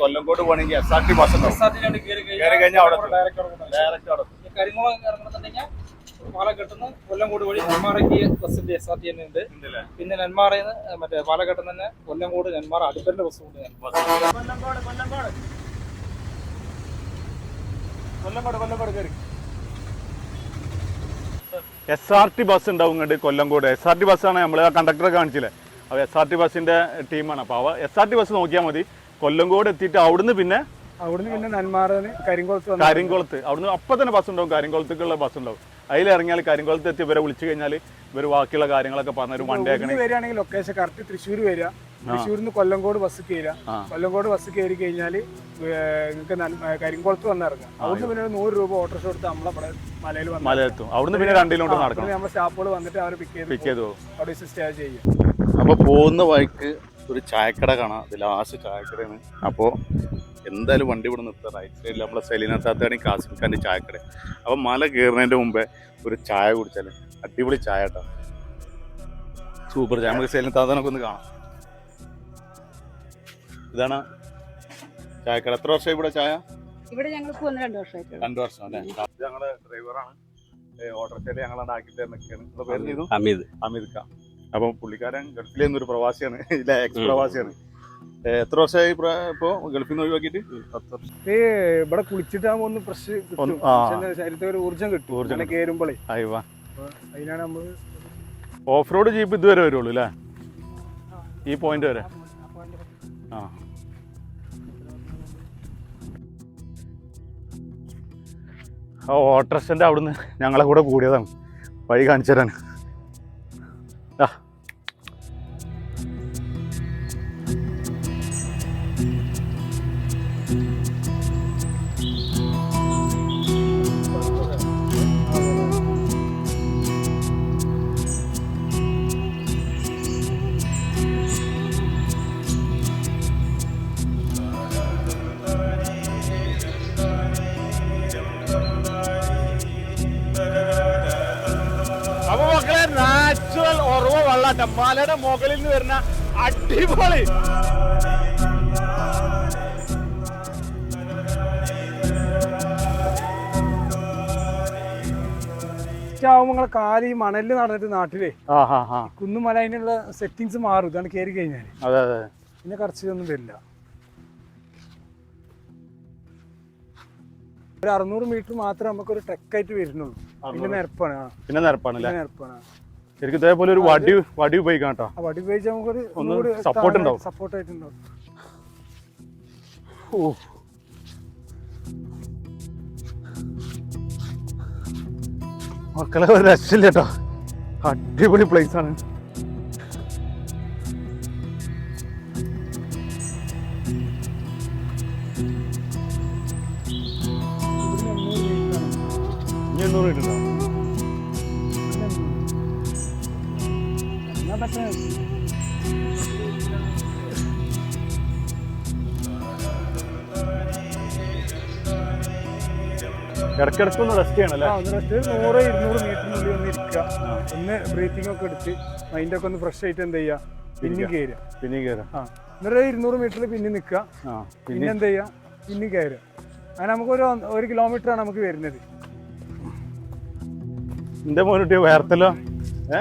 കൊല്ലംകോട് പോകണമെങ്കിൽ S R T bus കയറി കയറി കഴിഞ്ഞാൽ അവിടെ. ഡയറക്റ്റ് അവിടെ ഇറങ്ങണമെന്നുണ്ടെങ്കിൽ കൊല്ലംകോട് വഴി നെന്മാറയ്ക്ക് ബസ്സിന്റെ എസ് ആർ ടി തന്നെ ഉണ്ട്. പിന്നെ നെന്മാറയിൽ നിന്ന് മറ്റേ പാലഘട്ടം തന്നെ കൊല്ലംകോട് നെന്മാറ അടുത്തന്റെ ബസ് ഉണ്ട് ബസ്. കൊല്ലംകോട് കൊല്ലംകോട്. കൊല്ലംകോട് കൊല്ലംകോട് കയറി. എസ് ആർ ടി ബസ് ഉണ്ടാവും ഇങ്ങോട്ട് കൊല്ലംകോട്. എസ് ആർ ടി ബസ്സാണ് നമ്മൾ ആ കണ്ടക്ടറെ കാണിച്ചില്ലേ? അപ്പോൾ എസ് ആർ ടി ബസ്സിന്റെ ടീമാണ് അപ്പോൾ അവ എസ് ആർ ടി ബസ് നോക്കിയാൽ മതി. കൊല്ലംകോട് എത്തിയിട്ട് അവിടുന്ന് പിന്നെ അവിടുന്ന് പിന്നെ നന്മാറന് കരിങ്കുളത്ത് വന്ന്. കരിങ്കുളത്ത്. അവിടുന്ന് അപ്പൊ തന്നെ ബസ് ഉണ്ടാവും. കരിങ്കുളത്തേക്കുള്ള ബസ് ഉണ്ടാവും. അതിൽ ഇറങ്ങിയാൽ കരിങ്കുളത്ത് എത്തി ഇവരെ വിളിച്ചു കഴിഞ്ഞാൽ ഇവർ ബാക്കിയുള്ള കാര്യങ്ങളൊക്കെ പറഞ്ഞൊരു വണ്ടി ആക്കണേ. വരികയാണെങ്കിൽ ലൊക്കേഷൻ കറക്റ്റ് തൃശ്ശൂർ വരിക. തൃശ്ശൂരിൽ നിന്ന് കൊല്ലംകോട് ബസ് കയറുക കൊല്ലംകോട് ബസ് കയറി കഴിഞ്ഞാൽ നിങ്ങൾക്ക് കരിങ്കുളത്ത് വന്ന് ഇറങ്ങാം അവിടുന്ന് പിന്നെ ഒരു നൂറ് രൂപ ഓട്ടോറിക്ഷ കൊടുത്ത് നമ്മളെ മലയിൽ വന്ന് മലയെത്തും അവിടുന്ന് പിന്നെ രണ്ടിലോട്ട് നടക്കണം. നമ്മുടെ സ്റ്റാഫുകൾ വന്നിട്ട് അവരെ പിക്ക് ചെയ്ത് പിക്ക് ചെയ്ത് അവിടെ സ്റ്റേ ചെയ്യും അപ്പൊ പോകുന്ന വഴിക്ക് ഒരു ചായക്കട കാണാം അത് ലാസ്റ്റ് ചായക്കടയാണ്. അപ്പോൾ എന്തായാലും വണ്ടി ഇവിടെ നിർത്തുക റൈറ്റ് സൈഡിൽ നമ്മളെ സെലീന കാസിമിക്കാന്റെ കാസിം ഖാന്റെ ചായക്കട. അപ്പോൾ മല കയറുന്നതിന്റെ മുമ്പേ ഒരു ചായ കുടിച്ചാൽ അടിപൊളി ചായ കേട്ടോ. സൂപ്പർ ചായ നമുക്ക് സെലീന താത്തനൊക്കെ ഒന്ന് കാണാം. ഇതാണ് ചായക്കട. എത്ര വർഷം ഇവിടെ ചായ? ഇവിടെ ഞങ്ങൾ രണ്ട് വർഷമായിട്ട്. രണ്ട് വർഷം അല്ലേ ഞങ്ങളുടെ ഡ്രൈവറാണ് ഓട്ടോറിക്ഷയിൽ ഞങ്ങളാണ് ആക്കിയിട്ട് നിൽക്കുകയാണ് അമിത് പേര് ചെയ്തു? അമീദ് അമീദ് ഖാൻ അപ്പം പുള്ളിക്കാരൻ ഗൾഫിലെ ഒരു പ്രവാസിയാണ്. ഇല്ല എക്സ് പ്രവാസിയാണ്. എത്ര വർഷമായി ഇപ്പൊ ഗൾഫിൽ നിന്ന് ഒഴിവാക്കിയിട്ട്? ഈ ഇവിടെ കുളിച്ചിട്ടാകുമ്പോ ഒന്ന് ഫ്രഷ് ശരീരത്തിൽ ഒരു ഊർജം കിട്ടും. ഊർജം കയറുമ്പോഴേ അതിനാണ് നമ്മൾ ഓഫ് റോഡ് ജീപ്പ് ഇതുവരെ വരുള്ളൂ അല്ലേ? ഈ പോയിന്റ് വരെ. ആ. ഓട്ടർസിന്റെ അവിടുന്ന് ഞങ്ങളെ കൂടെ കൂടിയതാണ്. വഴി കാണിച്ചു തരാൻ. വെള്ളാട്ടം മലയുടെ മുകളിൽ നിന്ന് വരുന്ന അടിപൊളി. ആവുമ്പോൾ കാൽ ഈ മണലിൽ നടന്നിട്ട് നാട്ടിലേ കുന്നുമല അതിനുള്ള സെറ്റിങ്സ് മാറും. ഇതാണ് കയറി കഴിഞ്ഞാൽ പിന്നെ കറച്ചിലൊന്നും വരില്ല. ഒരു അറുന്നൂറ് മീറ്റർ മാത്രമേ നമുക്കൊരു ട്രെക്കായിട്ട് വരുന്നുള്ളൂ. പിന്നെ നിരപ്പാണ് പിന്നെ നിരപ്പാണ് പിന്നെ നിരപ്പാണ്. ശരിക്കും ഇതേപോലെ ഒരു വടി വടി ഉപയോഗിക്കാം കേട്ടോ. വടി ഉപയോഗിച്ച് നമുക്കൊരു ഒന്ന് സപ്പോർട്ട് ഉണ്ടാവും. സപ്പോർട്ട് ആയിട്ടുണ്ടാവും. ഓ. മക്കളെ ഒരു രക്ഷയില്ല കേട്ടോ. അടിപൊളി പ്ലേസ് ആണ്. പറ്റേ ഇടയ്ക്കിടയ്ക്ക് ഒന്ന് റെസ്റ്റ് ചെയ്യണം അല്ലേ? ഒന്ന് റെസ്റ്റ് നൂറ് ഇരുന്നൂറ് മീറ്ററിനുള്ളിൽ ഒന്ന് ഇരിക്കുക. ഒന്ന് ബ്രീത്തിങ് ഒക്കെ എടുത്ത് മൈൻഡ് ഒക്കെ ഒന്ന് ഫ്രഷ് ആയിട്ട് എന്ത് ചെയ്യാ പിന്നെയും കയറുക. പിന്നെ കയറുക. ആ എന്നിട്ട് ഇരുന്നൂറ് മീറ്ററിൽ പിന്നെ നിൽക്കുക. പിന്നെ എന്ത് ചെയ്യുക? പിന്നെ കയറുക. അങ്ങനെ നമുക്കൊരു ഒരു ഒരു കിലോമീറ്റർ ആണ് നമുക്ക് വരുന്നത്. എന്റെ മോനിട്ട് വേർത്തല്ലോ ഏ?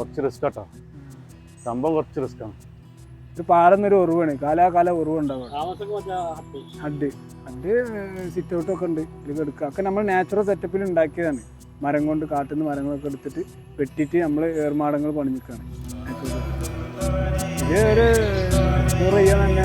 കുറച്ച് റിസ്ക് കേട്ടോ സംഭവം കുറച്ച് റിസ്ക് ആണ്. ഇത് പാരന്നൊരു ഉറവാണ്. കാലാകാല ഉറവുണ്ടാവുക. ഹഡ് ഹഡ് സിറ്റ് ഒക്കെ ഉണ്ട്. ഇത് എടുക്കുക ഒക്കെ നമ്മൾ നാച്ചുറൽ സെറ്റപ്പിൽ ഉണ്ടാക്കിയതാണ്. മരം കൊണ്ട് കാട്ടിൽ നിന്ന് മരങ്ങളൊക്കെ എടുത്തിട്ട് വെട്ടിയിട്ട് നമ്മൾ ഏർമാടങ്ങൾ പണിഞ്ഞിക്കാണ് ഇത് ഒരു ചെയ്യാൻ തന്നെ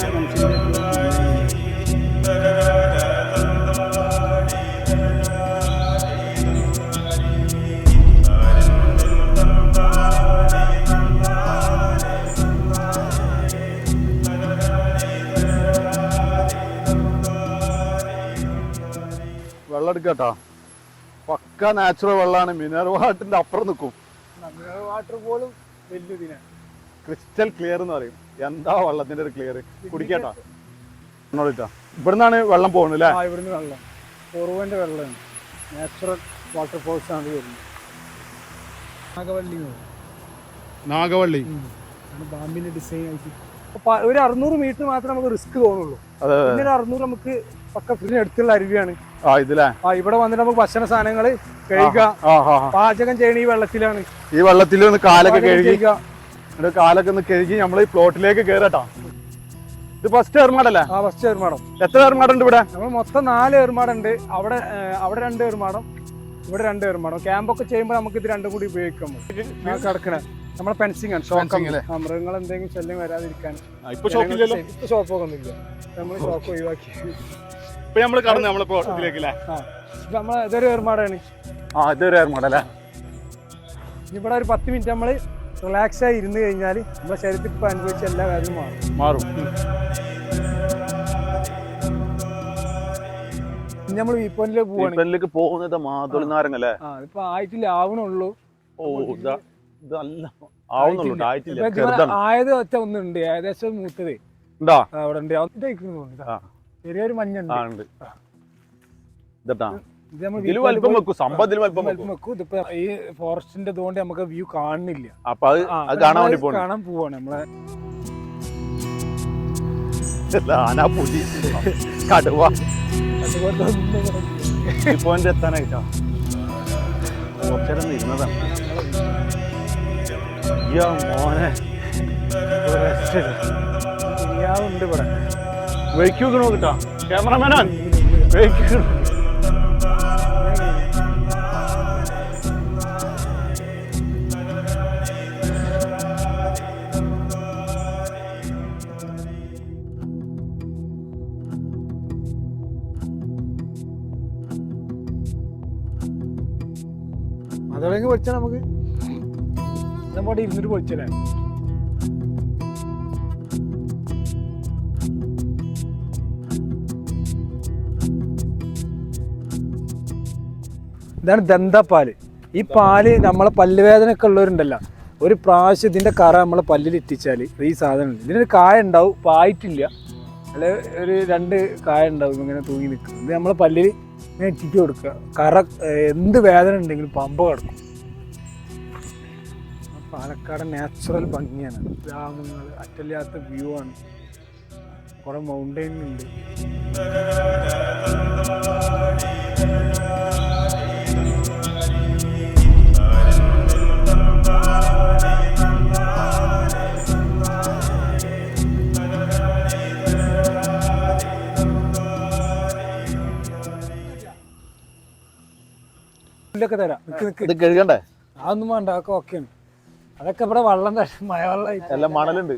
വെള്ളം എടുക്കട്ടാ പക്ക നാച്ചുറൽ വെള്ളമാണ് മിനറൽ വാട്ടറിന്റെ അപ്പുറം നിൽക്കും വാട്ടർ പോലും വലിയ ക്രിസ്റ്റൽ ക്ലിയർ എന്ന് പറയും. എന്താ വെള്ളത്തിന്റെ ഒരു ക്ലിയർ കുടിക്കട്ടാ. എന്നോളിട്ടാ ഇവിടുന്നാണ് വെള്ളം പോകുന്നത് അല്ലേ? ഇവിടുന്ന് വെള്ളം. കുറവന്റെ വെള്ളമാണ്. നാച്ചുറൽ വാട്ടർഫോൾസ് ആണ് ഇത് വരുന്നത് നാഗവള്ളി. നാഗവള്ളി ആണ് ഡിസൈൻ ആയിട്ട്. ഒരു അറുന്നൂറ് മീറ്റർ മാത്രമേ നമുക്ക് റിസ്ക് തോന്നുള്ളൂ. പിന്നെ അറുന്നൂറ് നമുക്ക് പക്ക ഇതിന് അടുത്തുള്ള അരുവിയാണ്. ആ ഇവിടെ വന്നിട്ട് നമുക്ക് ഭക്ഷണ സാധനങ്ങൾ കഴുകുക. പാചകം ചെയ്യണ ഈ വെള്ളത്തിലാണ്. ഈ വെള്ളത്തിൽ ഒന്ന് കാലൊക്കെ പാചകം കഴുകി ചെയ്യുക. എന്നിട്ട് കാലൊക്കെ ഒന്ന് കഴുകി നമ്മൾ ഈ പ്ലോട്ടിലേക്ക് കേറട്ടോ. ഇത് ഫസ്റ്റ് ഏർമാടല്ലേ? ആ ഫസ്റ്റ് ഏർമാടം. എത്ര ഏർമാടുണ്ട് ഇവിടെ? നമ്മൾ മൊത്തം നാല് ഏർമാടുണ്ട്. അവിടെ അവിടെ രണ്ട് ഏർമാടം. ഇവിടെ രണ്ട് ഏർമാടം. ക്യാമ്പൊക്കെ ചെയ്യുമ്പോൾ നമുക്ക് ഇത് രണ്ടും കൂടി ഉപയോഗിക്കാം. കിടക്കണേ. നമ്മളെ ഫെൻസിങ് ആണ്. ഷോക്കിങ് ഷോക്ക് മൃഗങ്ങൾ എന്തെങ്കിലും ശല്യം വരാതിരിക്കാൻ. ഇപ്പൊ ഷോപ്പൊക്കെ ഒന്നുമില്ല. നമ്മൾ ഷോക്ക് ഒഴിവാക്കി. ഇപ്പൊ നമ്മൾ കടന്നു നമ്മളെ അല്ലേ ആ നമ്മളെ ഇതൊരു ഏർമാടാണ്. ആ ഇതൊരു ഏർമാടല്ലേ ഇവിടെ ഒരു പത്ത് മിനിറ്റ് നമ്മൾ റിലാക്സ് ആയി ഇരുന്ന് കഴിഞ്ഞാൽ നമ്മുടെ ശരീരത്തിൽ ഇപ്പൊ അനുഭവിച്ച എല്ലാ കാര്യവും മാറും. മാറും. നമ്മൾ വീപ്പോനിലേക്ക് പോവാണ്. പോകുന്നത് മാതുളി നാരങ്ങല്ലേ ഇപ്പൊ ആയിട്ടില്ല ആവണുള്ളൂ. ഓ ഇതല്ല ആവുന്നുള്ളൂ ആയിട്ടില്ല. ആയത് ഒറ്റ ഒന്നുണ്ട് ഏകദേശം മൂത്തത്. അവിടെ ആ, അവിടെ ഉണ്ട്. ചെറിയൊരു മഞ്ഞുണ്ട്. ആ ഉണ്ട്. ഇത് ഇതിൽ വലിപ്പം വെക്കും സംഭവത്തിൽ വലിപ്പം വെക്കും. ഇതിപ്പോ ഈ ഫോറസ്റ്റിന്റെ ഇതുകൊണ്ട് നമുക്ക് വ്യൂ കാണുന്നില്ല. അപ്പൊ അത് ആ, അത് കാണാൻ നമ്മൾ വേണ്ടി പോകണം കാണാൻ പോവാണ് നമ്മളെ. ആന പുലി. കടുവ. അതുപോലെ ഒന്നും ഇവിടെ ഇല്ല. ഇപ്പൊ എന്റെ എത്താനായിട്ടാ? കുറച്ചേരം ഇരുന്നതാണ് മോനെ. ഇവിടെ. വെയ്ക്കൂ നോക്കിട്ടാ. ക്യാമറമാനാൻ വെയ്ക്കൂ അതോടെങ്കിൽ പൊളിച്ചാൽ നമുക്ക്. നമ്മുടെ ഇരുന്നിട്ട് പൊളിച്ചല്ലേ? ഇതാണ് ദന്തപ്പാൽ. ഈ പാൽ നമ്മളെ പല്ലുവേദനയൊക്കെ ഉള്ളവരുണ്ടല്ലോ. ഒരു പ്രാവശ്യം ഇതിന്റെ കറ നമ്മളെ പല്ലിൽ ഇട്ടിച്ചാൽ ഈ സാധനം ഉണ്ട്. ഇതിനൊരു കായ ഉണ്ടാവും പായിട്ടില്ല. അല്ലെ ഒരു രണ്ട് കായ ഉണ്ടാവും ഇങ്ങനെ തൂങ്ങി നിൽക്കും. ഇത് നമ്മളെ പല്ലിൽ ഇങ്ങനെ ഇട്ടിട്ട് കൊടുക്കുക. കറ എന്ത് വേദന ഉണ്ടെങ്കിലും പമ്പ കിടക്കും. പാലക്കാട് നാച്ചുറൽ ഭംഗിയാണ്. ഗ്രാമങ്ങൾ അറ്റല്ലാത്ത വ്യൂ ആണ്. കുറെ മൗണ്ടൈൻ പുല്ലൊക്കെ തരാം. ഇത് കഴുകണ്ടേ? അതൊന്നും വേണ്ട അതൊക്കെ ഓക്കെയാണ് അതൊക്കെ ഇവിടെ വെള്ളം തരാം. മഴ വെള്ളമായിട്ട് എല്ലാം മണലുണ്ട്.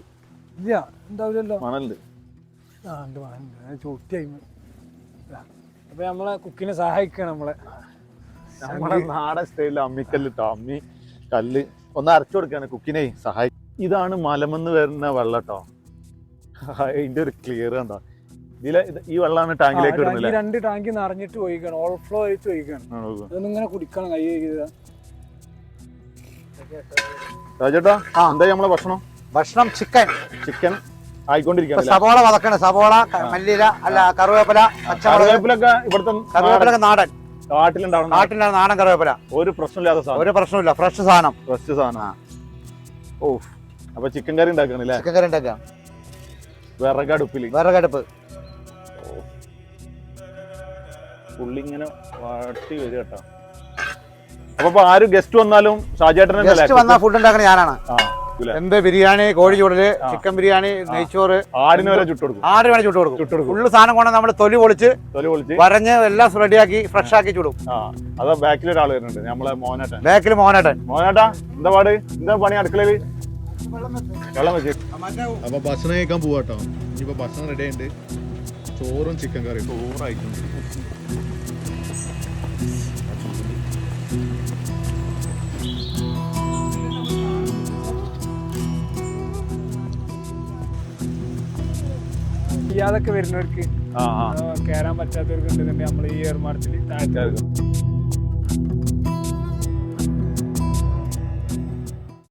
ഇല്ല എന്താവില്ലല്ലോ മണലുണ്ട്. ആ ഉണ്ട് ഉണ്ട് ചൂട്ടിയായി അപ്പൊ നമ്മളെ കുക്കിനെ സഹായിക്കണം നമ്മളെ. നമ്മളെ നാടൻ സ്റ്റൈലിൽ അമ്മിക്കല്ലിട്ടോ അമ്മി കല്ല്. ഒന്ന് അരച്ചു കൊടുക്കാണ് കുക്കിനെ സഹായി ഇതാണ് മലമെന്ന് വരുന്ന വെള്ളം കേട്ടോ അതിന്റെ ഒരു ക്ലിയർ കണ്ടോ? ഇതിലെ ഈ വെള്ളമാണ് ടാങ്കിലേക്ക് രണ്ട് ടാങ്കി നിറഞ്ഞിട്ട് ഒഴിക്കണം ഫ്ലോ ആയിട്ട് ഒഴിക്കണം. ഇങ്ങനെ കുടിക്കണം കൈ രാജേട്ടാ എന്താ നമ്മളെ ഭക്ഷണം? ഭക്ഷണം ചിക്കൻ. ചിക്കൻ ആയിക്കൊണ്ടിരിക്കുകയാണ് സബോള വതക്കണ സവോള മല്ലിയില അല്ല കറിവേപ്പില കറിവേപ്പിലൊക്കെ ഇവിടുത്തെ കറിവേപ്പിലൊക്കെ നാടൻ. നാട്ടിലുണ്ടാവും നാട്ടിലെ നാടൻ. കറുവേപ്പില. ഒരു പ്രശ്നമില്ലാത്ത സാധനം. ഒരു പ്രശ്നമില്ല ഫ്രഷ് സാധനം. ഫ്രഷ് സാധനം. ഓ അപ്പൊ ചിക്കൻ കറി ഉണ്ടാക്കണല്ലേ ചിക്കൻ കറി ഉണ്ടാക്കാം വിറകടുപ്പിൽ. വിറകടുപ്പ്. പുള്ളി ഇങ്ങനെ വാട്ടി വരും കേട്ടോ. അപ്പൊ ആരും ആര് ഗസ്റ്റ് വന്നാലും ഷാജേട്ടനെ ഗസ്റ്റ് വന്നാൽ ഫുഡ് ഉണ്ടാക്കണ ഞാനാണ്. എന്ത് ബിരിയാണി കോഴി ചൂടൽ ചിക്കൻ ബിരിയാണി നെയ്ച്ചോറ് ആടിന് വരെ ചുട്ട് കൊടുക്കും? വേണേ ചുട്ട് കൊടുക്കും. ചുട്ട് കൊടുക്കും. ഫുള്ള് സാധനം കൊണ്ട് നമ്മൾ തൊലി പൊളിച്ച് തൊലി പൊളിച്ച്. വരഞ്ഞ് എല്ലാം റെഡിയാക്കി ഫ്രഷ് ആക്കി ചുടും. ആ അതാ ബാക്കിൽ ഒരാൾ വരുന്നുണ്ട് നമ്മളെ മോനേട്ടൻ. ബാക്കിൽ മോനേട്ടൻ. മോനേട്ടാ എന്താ പാട്? എന്താ പണി അടുക്കളയിൽ വെള്ളം വെച്ച്. അപ്പൊ ഭക്ഷണം കഴിക്കാൻ പോവാട്ടോ. ഇനിയിപ്പോ ഭക്ഷണം റെഡി ഉണ്ട് ചോറും ചിക്കൻ കറിയും. ചോറായിട്ടുണ്ട്. ചെയ്യാതൊക്കെ വരുന്നവർക്ക് കയറാൻ പറ്റാത്തവർക്ക് ഉണ്ടെന്നുണ്ടെങ്കിൽ നമ്മൾ ഈ ഏർമാടത്തിൽ താഴ്ത്തി